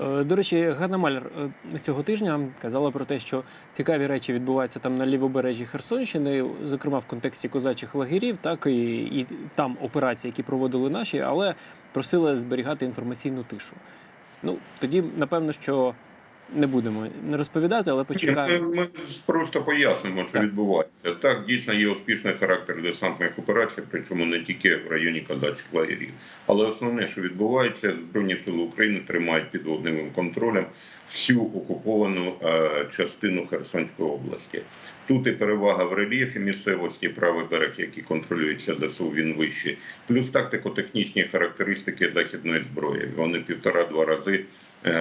Е, До речі, Ганна Маляр е, цього тижня казала про те, що цікаві речі відбуваються там на лівобережжі Херсонщини, зокрема в контексті козачих лагерів, так і, і там операції, які проводили наші, але просила зберігати інформаційну тишу. Ну тоді напевно, що не будемо не розповідати, але почекаємо. Ми, просто пояснимо, що Так. відбувається. Так, дійсно є успішний характер десантних операцій, причому не тільки в районі казачих лагерів. Але основне, що відбувається, Збройні сили України тримають під вогневим контролем всю окуповану е, частину Херсонської області. Тут і перевага в рельєфі місцевості, правий берег, який контролюється ЗСУ, він вищий, плюс тактико-технічні характеристики західної зброї. Вони півтора-два рази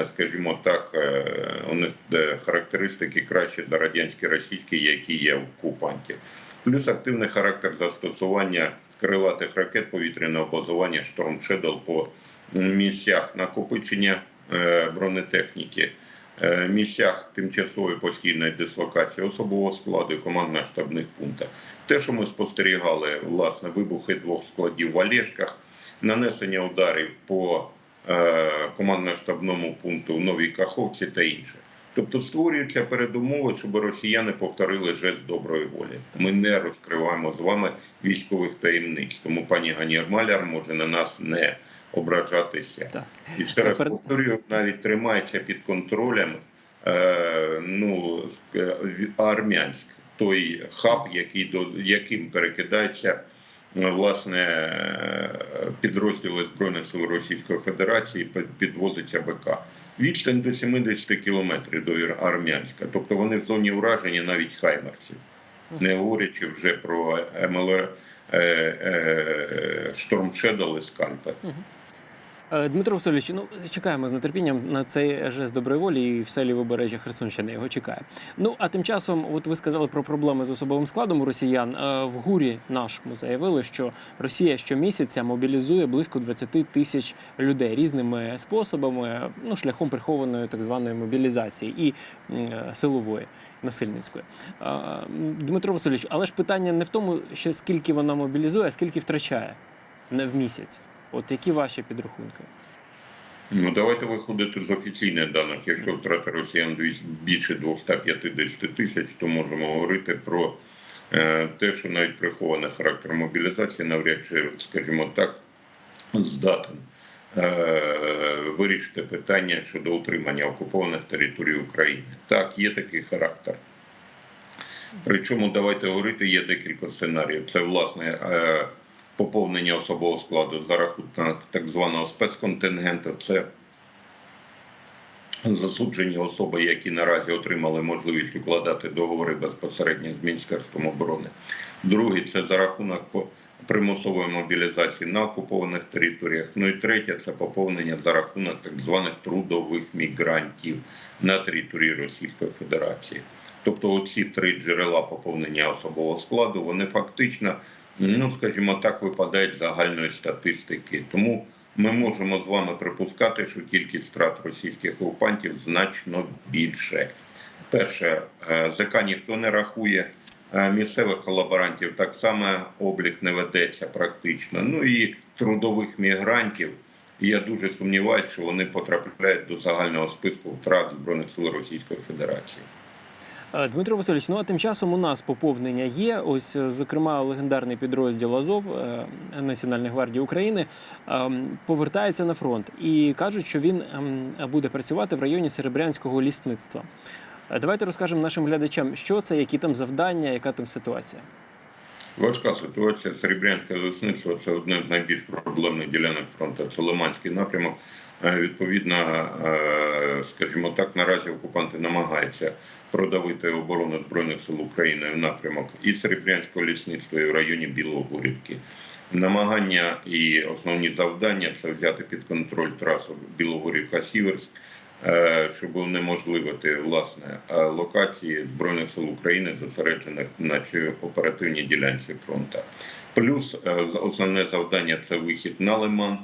скажімо так, е, у них е, характеристики кращі за радянські російські, які є в окупантів. Плюс активний характер застосування крилатих ракет повітряного базування Storm Shadow по місцях накопичення е, бронетехніки, е, місцях тимчасової постійної дислокації особового складу і командно-штабних пунктах. Те, що ми спостерігали, власне, вибухи двох складів в Олешках, нанесення ударів по е, командно-штабному пункту в Новій Каховці та інше. Тобто створюються передумови, щоб росіяни повторили жест доброї волі. Ми не розкриваємо з вами військових таємниць, тому пані Гані Маляр може на нас не ображатися. Так. І ще раз повторюю, навіть тримається під контролем е, ну, е, Армянськ, той хаб, який до яким перекидається е, власне е, підрозділи збройних сил Російської Федерації, під- підвозиться БК. Відстань до 70 кілометрів до Армянська, тобто вони в зоні ураження навіть хаймерців, не говорячи вже про МЛР. Шторм і Скальпер. Е, Дмитро Васильович, ну чекаємо з нетерпінням на цей жест доброї волі і все лівобережжя Херсонщини його чекає. Ну а тим часом, от ви сказали про проблеми з особовим складом росіян. Е, В гурі нашому заявили, що Росія щомісяця мобілізує близько 20 тисяч людей різними способами, ну шляхом прихованої так званої мобілізації і е, силової. Насильницької Дмитро Васильович, але ж питання не в тому, що скільки вона мобілізує, а скільки втрачає не в місяць. От які ваші підрахунки? Ну давайте виходити з офіційних даних. Якщо втрата росіян більше 250 тисяч, то можемо говорити про е, те, що навіть прихований характер мобілізації навряд чи, скажімо так, здатен е, вирішити питання щодо утримання окупованих територій України. Так, є такий характер. Причому давайте говорити, є декілька сценаріїв. Це власне е, поповнення особового складу за рахунок так званого спецконтингенту. Це засуджені особи, які наразі отримали можливість укладати договори безпосередньо з Міністерством оборони. Другий це за рахунок примусової мобілізації на окупованих територіях. Ну і третє це поповнення за рахунок так званих трудових мігрантів на території Російської Федерації. Тобто, оці три джерела поповнення особового складу вони фактично, ну скажімо так, випадають з загальної статистики. Тому ми можемо з вами припускати, що кількість втрат російських окупантів значно більше. Перше, е, ЗК ніхто не рахує. Е, Місцевих колаборантів так само облік не ведеться практично. Ну і трудових мігрантів. Я дуже сумніваюся, що вони потрапляють до загального списку втрат збройних сил Російської Федерації. Е, Дмитро Васильович, ну а тим часом у нас поповнення є. Ось, е, зокрема, легендарний підрозділ Азов Національної гвардії України ем, повертається на фронт і кажуть, що він ем, буде працювати в районі Серебрянського лісництва. Е, Давайте розкажемо нашим глядачам, що це, які там завдання, яка там ситуація. Важка ситуація. Серебрянське лісництво це одне з найбільш проблемних ділянок фронту. Це Лиманський напрямок. Е, Відповідно, е, скажімо так, наразі окупанти намагаються продавити оборону збройних сил України в напрямок і Серебрянського лісництва, і в районі Білогорівки. Намагання і основні завдання це взяти під контроль трасу Білогорівка-Сіверськ, щоб унеможливити власне е, локації збройних сил України, зосереджених на цій оперативній ділянці фронту. Плюс е, основне завдання це вихід на Лиман.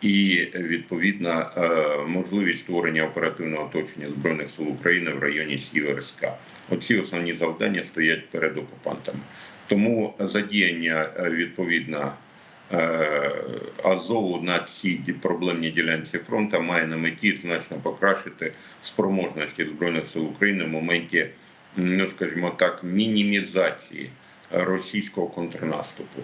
І відповідна е, можливість створення оперативного оточення збройних сил України в районі Сіверська. Оці основні завдання стоять перед окупантами. Тому задіяння е, відповідно е, Азову на цій проблемній ділянці фронту має на меті значно покращити спроможності збройних сил України в моменті, ну скажімо так, мінімізації російського контрнаступу.